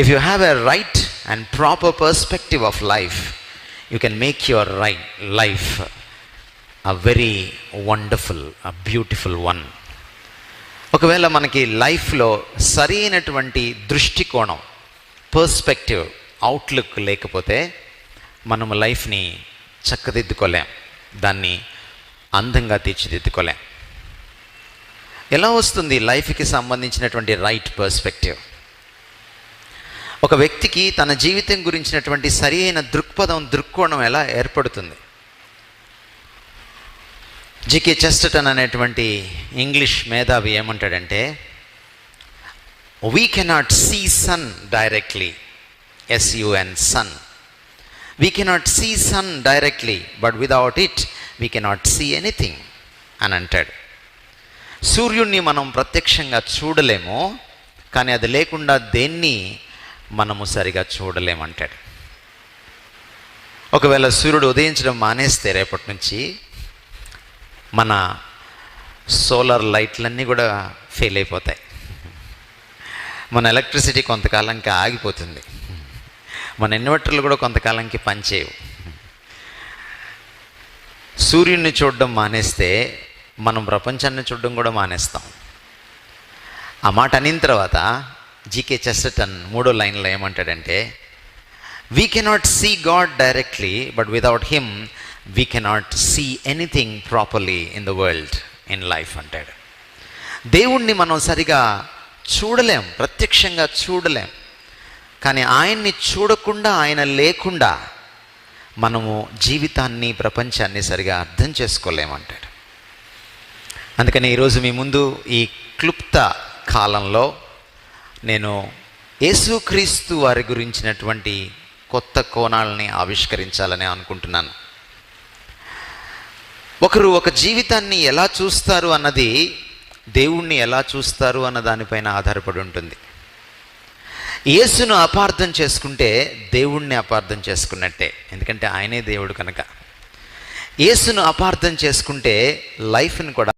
If you have a right and proper perspective of life, you can make your right life a very wonderful a beautiful one ఒకవేళ మనకి లైఫ్లో సరైనటువంటి దృష్టికోణం perspective outlook లేకపోతే మనము లైఫ్ని చక్కదిద్దుకోలేం. దాన్ని అందంగా తీర్చిదిద్దుకోలేం. ఎలా వస్తుంది లైఫ్కి సంబంధించినటువంటి రైట్ పర్స్పెక్టివ్ ఒక వ్యక్తికి తన జీవితం గురించినటువంటి సరి అయిన దృక్పథం దృక్కోణం ఎలా ఏర్పడుతుంది? జికే చెస్టన్ అనేటువంటి ఇంగ్లీష్ మేధావి ఏమంటాడంటే we cannot see sun directly S U N sun we cannot see sun directly but without it we cannot see anything అని అంటాడు. సూర్యుడిని మనం ప్రత్యక్షంగా చూడలేము కానీ అది లేకుండా దేన్ని మనము సరిగా చూడలేమంటాడు. ఒకవేళ సూర్యుడు ఉదయించడం మానేస్తే రేపటి నుంచి మన సోలార్ లైట్లన్నీ కూడా ఫెయిల్ అయిపోతాయి. మన ఎలక్ట్రిసిటీ కొంతకాలంకి ఆగిపోతుంది. మన ఇన్వర్టర్లు కూడా కొంతకాలంకి పనిచేయవు. సూర్యుడిని చూడడం మానేస్తే మనం ప్రపంచాన్ని చూడడం కూడా మానేస్తాం. ఆ మాట అనిన తర్వాత జీకే చెస్టన్ మూడో లైన్లో ఏమంటాడంటే we cannot see God directly but without him we cannot see anything properly in the world in life అంటాడు. దేవుణ్ణి మనం సరిగా చూడలేం ప్రత్యక్షంగా చూడలేం. కానీ ఆయన్ని చూడకుండా ఆయన లేకుండా మనము జీవితాన్ని ప్రపంచాన్ని సరిగా అర్థం చేసుకోలేమంటాడు అందుకని ఈరోజు మీ ముందు ఈ క్లుప్త కాలంలో నేను యేసుక్రీస్తు వారి గురించినటువంటి కొత్త కోణాలని ఆవిష్కరించాలని అనుకుంటున్నాను. ఒకరు ఒక జీవితాన్ని ఎలా చూస్తారు అన్నది దేవుణ్ణి ఎలా చూస్తారు అన్న దానిపైన ఆధారపడి ఉంటుంది. యేసును అపార్థం చేసుకుంటే దేవుణ్ణి అపార్థం చేసుకున్నట్టే ఎందుకంటే ఆయనే దేవుడు కనుక. యేసును అపార్థం చేసుకుంటే లైఫ్ని కూడా